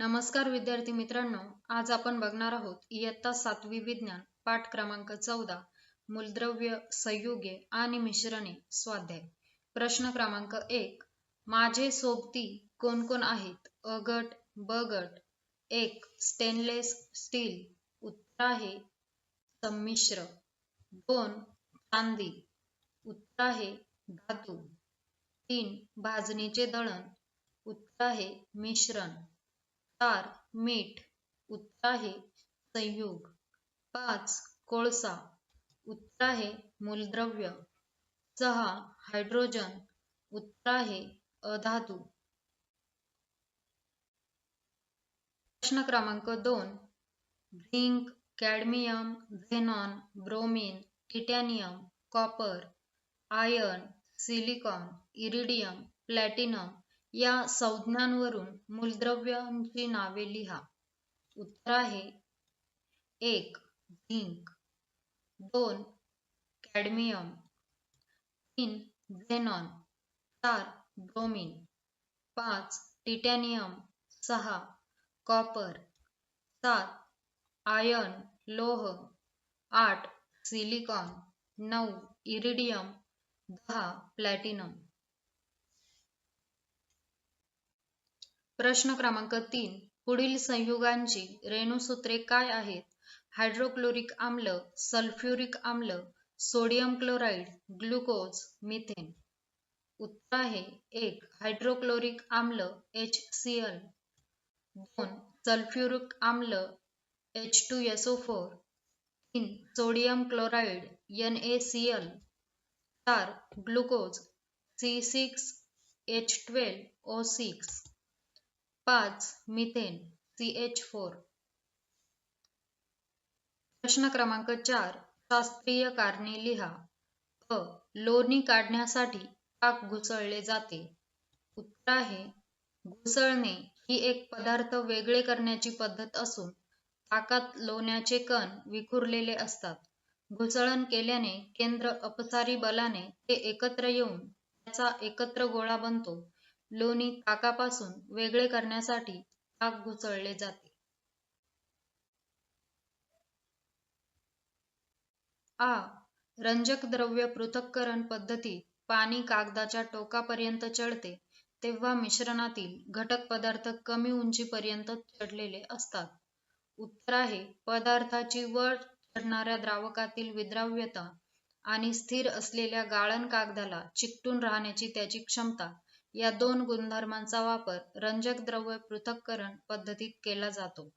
नमस्कार विद्यार्थी मित्रांनो आज आपण बघणार आहोत इयत्ता सातवी विज्ञान पाठ क्रमांक चौदा मूलद्रव्य संयुगे आणि मिश्रणे स्वाध्याय. प्रश्न क्रमांक एक माझे सोबती कोण कोण आहेत? अ गट ब गट एक स्टेनलेस स्टील उत्तर आहे संमिश्र दोन चांदी उत्तर आहे धातू तीन भाजणीचे दळण उत्तर आहे मिश्रण. चार मीठ उत्तर आहे संयुग. पाच कोळसा. उत्तर आहे मूलद्रव्य. सहा हायड्रोजन. उत्तर आहे अधातू. प्रश्न क्रमांक दोन. Zinc cadmium xenon bromine titanium copper iron silicon iridium platinum या संज्ञांवरून मूलद्रव्यांची नावे लिहा. उत्तर आहे एक झिंक. दोन कॅडमियम. तीन झेनॉन चार ब्रोमिन. पाच टिटॅनियम. सहा कॉपर. सात आयर्न लोह. आठ सिलिकॉन. नऊ इरिडियम. दहा प्लॅटिनम. प्रश्न क्रमांक तीन. पुढील संयुगांची रेणूसूत्रे काय आहेत? हायड्रोक्लोरिक आम्ल सल्फ्युरिक आम्ल सोडियम क्लोराईड ग्लुकोज मिथेन. उत्तर आहे एक. हायड्रोक्लोरिक आम्ल एच सी एल. दोन. सल्फ्युरिक आम्ल H two S O four. तीन. Sodium chloride N A C L. चार. Glucose C six H twelve O six. पाच मिथेन सी एच फोर प्रश्न क्रमांक चार शास्त्रीय कारणे लिहा. अ लोणी काढण्यासाठी ताक घुसळले जाते. उत्तर आहे घुसळणे ही एक पदार्थ वेगळे करण्याची पद्धत असून ताकात लोण्याचे कण विखुरलेले असतात. घुसळण केल्याने केंद्र अपसारी बलाने ते एकत्र येऊन त्याचा एकत्र गोळा बनतो. लोणी ताकापासून वेगळे करण्यासाठी ताक घुसळले जाते. आ. रंजक द्रव्य पृथक्करण पद्धतीत पाणी कागदाच्या टोकापर्यंत चढते तेव्हा मिश्रणातील घटक पदार्थ कमी उंचीपर्यंत चढलेले असतात. उत्तर आहे पदार्थाची वर चढणाऱ्या द्रावकातील विद्राव्यता आणि स्थिर असलेल्या गाळण कागदाला चिकटून राहण्याची त्याची क्षमता या दोन गुणधर्मांचा वापर रंजक द्रव्य पृथक्करण पद्धतीत केला जातो.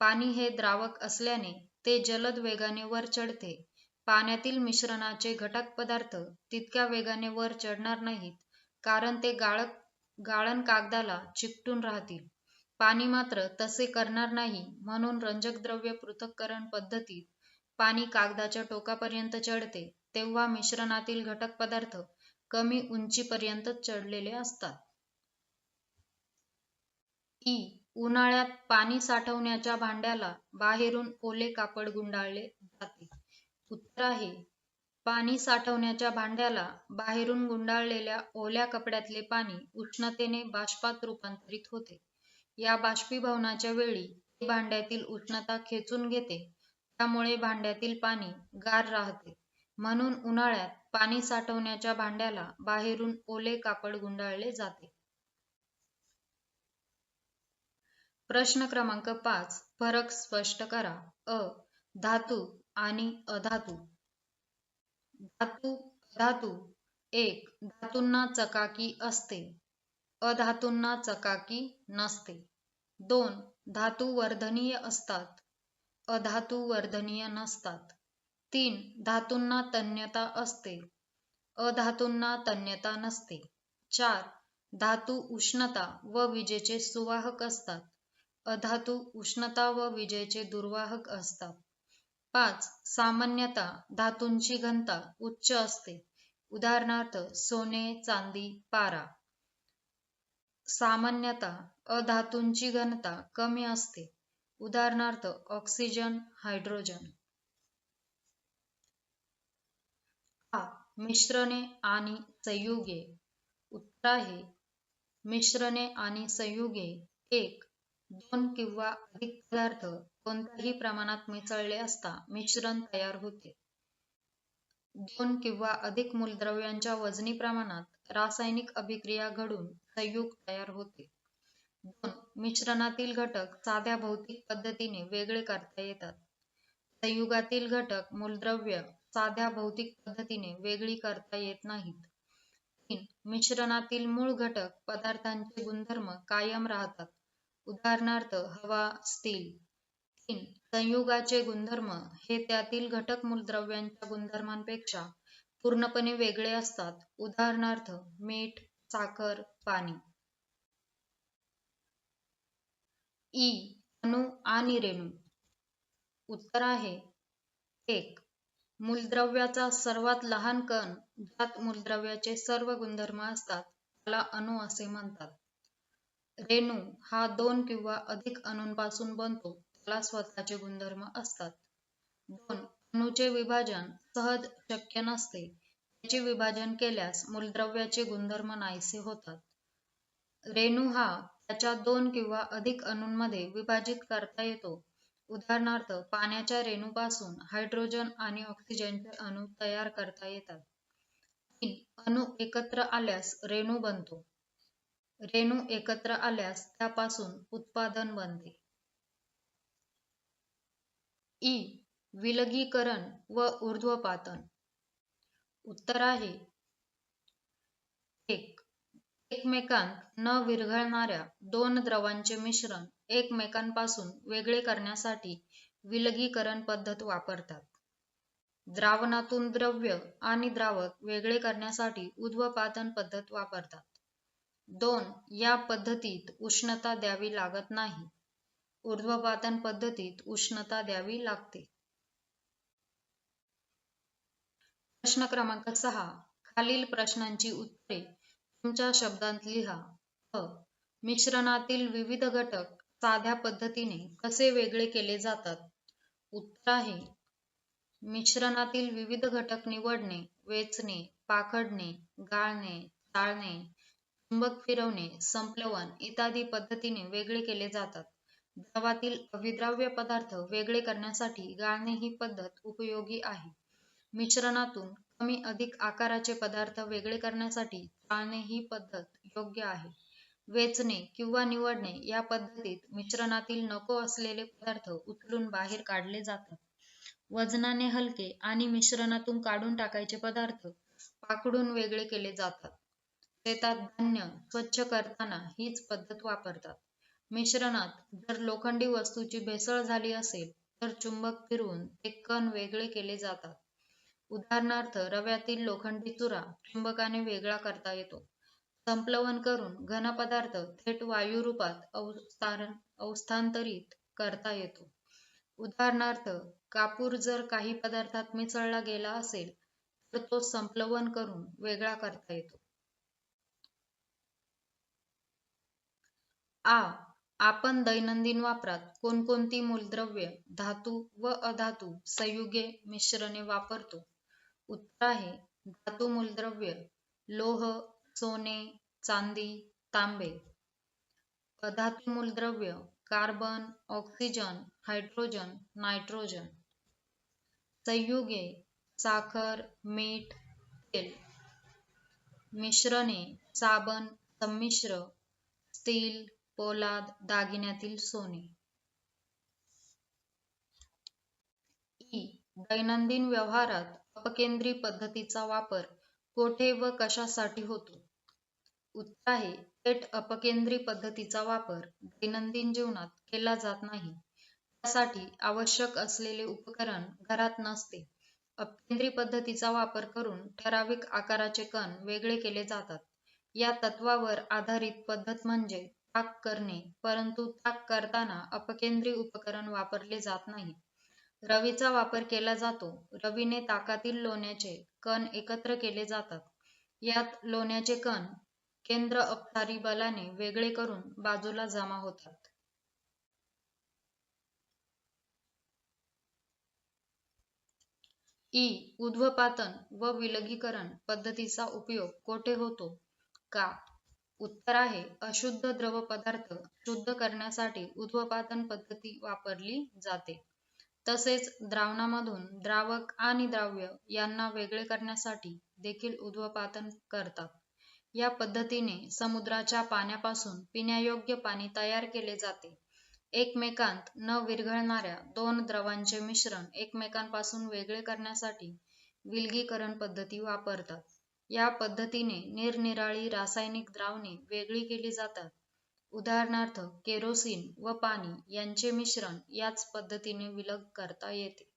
पाणी हे द्रावक असल्याने ते जलद वेगाने वर चढते. पाण्यातील मिश्रणाचे घटक पदार्थ तितक्या वेगाने वर चढणार नाहीत कारण ते गाळक गाळण कागदाला चिकटून राहतील. पाणी मात्र तसे करणार नाही म्हणून रंजक द्रव्य पृथक्करण पद्धतीत पाणी कागदाच्या टोकापर्यंत चढते तेव्हा मिश्रणातील घटक पदार्थ कमी उंचीपर्यंत चढलेले असतात. ई. उन्हाळ्यात पाणी साठवण्याच्या भांड्याला बाहेरून ओले कापड गुंडाळले जाते. उत्तर आहे पाणी साठवण्याच्या भांड्याला बाहेरून गुंडाळलेल्या ओल्या कपड्यातले पाणी उष्णतेने बाष्पात रूपांतरित होते. या बाष्पीभवनाच्या वेळी भांड्यातील उष्णता खेचून घेते त्यामुळे भांड्यातील पाणी गार राहते. म्हणून उन्हाळ्यात पाणी साठवण्याच्या भांड्याला बाहेरून ओले कापड गुंडाळले जाते. प्रश्न क्रमांक पाच फरक स्पष्ट करा. अ धातू आणि अधातू. धातू धातू एक धातूंना चकाकी असते. अधातूंना चकाकी नसते. दोन धातू वर्धनीय असतात. अधातू वर्धनीय नसतात. तीन धातूंना तन्यता असते. अधातूंना तन्यता नसते. चार धातू उष्णता व विजेचे सुवाहक असतात. अधातू उष्णता व विजेचे दुर्वाहक असतात. पाच सामान्यता धातूंची घनता उच्च असते. उदाहरणार्थ सोने चांदी पारा. सामान्यता अधातूंची घनता कमी असते. उदाहरणार्थ ऑक्सिजन हायड्रोजन आ मिश्रणे आणि संयुगे. उत्तर आहे मिश्रणे आणि संयुगे एक दोन किंवा अधिक पदार्थ कोणत्याही प्रमाणात मिसळले असता मिश्रण तयार होते. दोन किंवा अधिक मूलद्रव्यांच्या वजनी प्रमाणात रासायनिक अभिक्रिया घडून संयुग तयार होते. दोन मिश्रणातील घटक साध्या भौतिक पद्धतीने वेगळे करता येतात. संयुगातील घटक मूलद्रव्य साध्या भौतिक पद्धतीने वेगळी करता येत नाहीत. तीन मिश्रणातील मूळ घटक पदार्थांचे गुणधर्म कायम राहतात. उदाहरणार्थ हवा स्टील. तीन संयुगाचे गुणधर्म हे त्यातील घटक मूलद्रव्यांच्या गुणधर्मांपेक्षा पूर्णपणे वेगळे असतात. उदाहरणार्थ मीठ साखर पाणी. ई अणु आणि रेणू. उत्तर आहे एक मूलद्रव्याचा सर्वात लहान कण ज्यात मूलद्रव्याचे सर्व गुणधर्म असतात त्याला अणू असे म्हणतात. रेणू हा दोन किंवा अधिक अणूंपासून बनतो त्याला स्वतःचे गुणधर्म असतात. दोन अणूचे विभाजन सहज शक्य नसते. त्याचे विभाजन केल्यास मूलद्रव्याचे गुणधर्म नाहीसे होतात. रेणू हा त्याच्या दोन किंवा अधिक अणूंमध्ये विभाजित करता येतो. उदाहरणार्थ पाण्याच्या रेणूपासून हायड्रोजन आणि ऑक्सिजनचे अणू तयार करता येतात. तीन अणू एकत्र आल्यास रेणू बनतो. रेणू एकत्र आल्यास त्यापासून उत्पादन बनते. ई विलगीकरण व ऊर्ध्वपातन. उत्तर आहे. एक एकमेकांत न विरघळणाऱ्या दोन द्रवांचे मिश्रण एकमेकांपासून वेगळे करण्यासाठी विलगीकरण पद्धत वापरतात. द्रावणातून द्रव्य आणि द्रावक वेगळे करण्यासाठी उद्वपातन पद्धत वापरतात. दोन या पद्धतीत उष्णता द्यावी लागत नाही. ऊर्ध्वपातन पद्धतीत उष्णता द्यावी लागते. प्रश्न क्रमांक सहा खालील प्रश्नांची उत्तरे तुमच्या शब्दांत लिहा. अ मिश्रणातील विविध घटक साध्या पद्धतीने कसे वेगळे केले जातात? उत्तर आहे. मिश्रणातील विविध घटक निवडणे वेचणे पाखडणे गाळणे चाळणे चुंबक फिरवणे संप्लवन इत्यादी पद्धतीने वेगळे केले जातात. द्रवातील अविद्राव्य पदार्थ वेगळे करण्यासाठी गाळणे ही पद्धत उपयोगी आहे. मिश्रणातून कमी अधिक आकाराचे पदार्थ वेगळे करण्यासाठी चाळणे ही पद्धत योग्य आहे. वेचणे किंवा निवडणे या पद्धतीत मिश्रणातील नको असलेले पदार्थ उचलून बाहेर काढले जातात. वजनाने हलके आणि मिश्रणातून काढून टाकायचे पदार्थ पाकडून वेगळे केले जातात. शेतात धान्य स्वच्छ करताना हीच पद्धत वापरतात. मिश्रणात जर लोखंडी वस्तूची भेसळ झाली असेल तर चुंबक फिरवून ते कण वेगळे केले जातात. उदाहरणार्थ रव्यातील लोखंडी चुरा चुंबकाने वेगळा करता येतो. संप्लवन करून घन पदार्थ थेट वायू रूपात अवस्थांतरित करता येतो. उदाहरणार्थ कापूर जर काही पदार्थात मिसळला गेला असेल तर तो संप्लवन करून वेगळा करता येतो. आ. आपण दैनंदिन वापरात कोणकोणती मूलद्रव्य धातू व अधातू संयुगे मिश्रणे वापरतो? उत्तर आहे. धातू मूलद्रव्य लोह सोने चांदी तांबे. अधातू मूलद्रव्य कार्बन ऑक्सिजन हायड्रोजन नायट्रोजन. संयुगे साखर मीठ तेल. मिश्रणे साबण संमिश्र स्टील पोलाद दागिन्यातील सोने. ई दैनंदिन व्यवहारात अपकेंद्री पद्धतीचा वापर कोठे व कशासाठी होतो? उत्तर आहे थेट अपकेंद्री पद्धतीचा वापर दैनंदिन जीवनात केला जात नाही. त्यासाठी आवश्यक असलेले उपकरण घरात नसते. अपकेंद्री पद्धतीचा वापर करून ठराविक आकाराचे कण वेगळे केले जातात. या तत्वावर आधारित पद्धत म्हणजे ताक करणे परंतु ताक करताना अपकेंद्री उपकरण वापरले जात नाही. रवीचा वापर केला जातो. रवीने ताकातील लोण्याचे कण एकत्र केले जातात. यात लोण्याचे कण केंद्र अपसारी बलाने वेगळे करून बाजूला जमा होतात. ई. उध्वपातन व विलगीकरण पद्धतीचा उपयोग कोठे होतो? का? उत्तर आहे अशुद्ध द्रव पदार्थ शुद्ध करण्यासाठी उध्वपातन पद्धती वापरली जाते. तसेच द्रावणामधून द्रावक आणि द्राव्य यांना वेगळे करण्यासाठी देखील उध्वपातन करतात. या पद्धतीने समुद्राच्या पाण्यापासून पिण्यायोग्य पाणी तयार केले जाते. एकमेकांत न विरघळणाऱ्या दोन द्रवांचे मिश्रण एकमेकांपासून वेगळे करण्यासाठी विलगीकरण पद्धती वापरतात. या पद्धतीने निरनिराळी रासायनिक द्रावणे वेगळी केली जातात. उदाहरणार्थ केरोसिन व पाणी यांचे मिश्रण याच पद्धतीने विलग करता येते.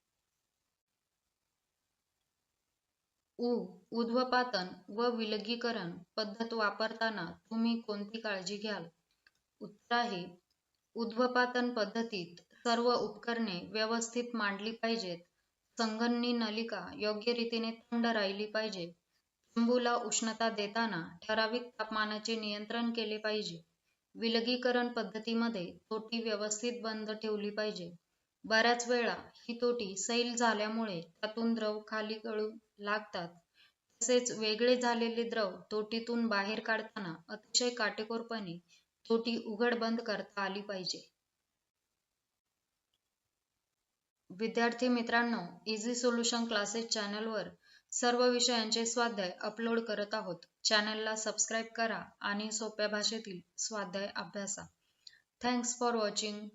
उ उध्वपातन व विलगीकरण पद्धत वापरताना तुम्ही कोणती काळजी घ्याल? उत्तर आहे उध्वपातन पद्धतीत सर्व उपकरणे व्यवस्थित मांडली पाहिजेत. संगणनी नलिका योग्य रीतीने थंड राहिली पाहिजे. तंबूला उष्णता देताना ठराविक तापमानाचे नियंत्रण केले पाहिजे. विलगीकरण पद्धतीमध्ये तोटी व्यवस्थित बंद ठेवली पाहिजे. बऱ्याच वेळा ही तोटी सैल झाल्यामुळे त्यातून द्रव खाली गळू लागतात. तसेच वेगळे झालेले द्रव तोटीतून बाहेर काढताना अतिशय काटेकोरपणे तोटी उघड बंद करता आली पाहिजे. विद्यार्थी मित्रांनो इझी सोल्युशन क्लासेस चॅनलवर सर्व विषयांचे स्वाध्याय अपलोड करत आहोत. चॅनलला सबस्क्राईब करा आणि सोप्या भाषेतील स्वाध्याय अभ्यासा. Thanks for watching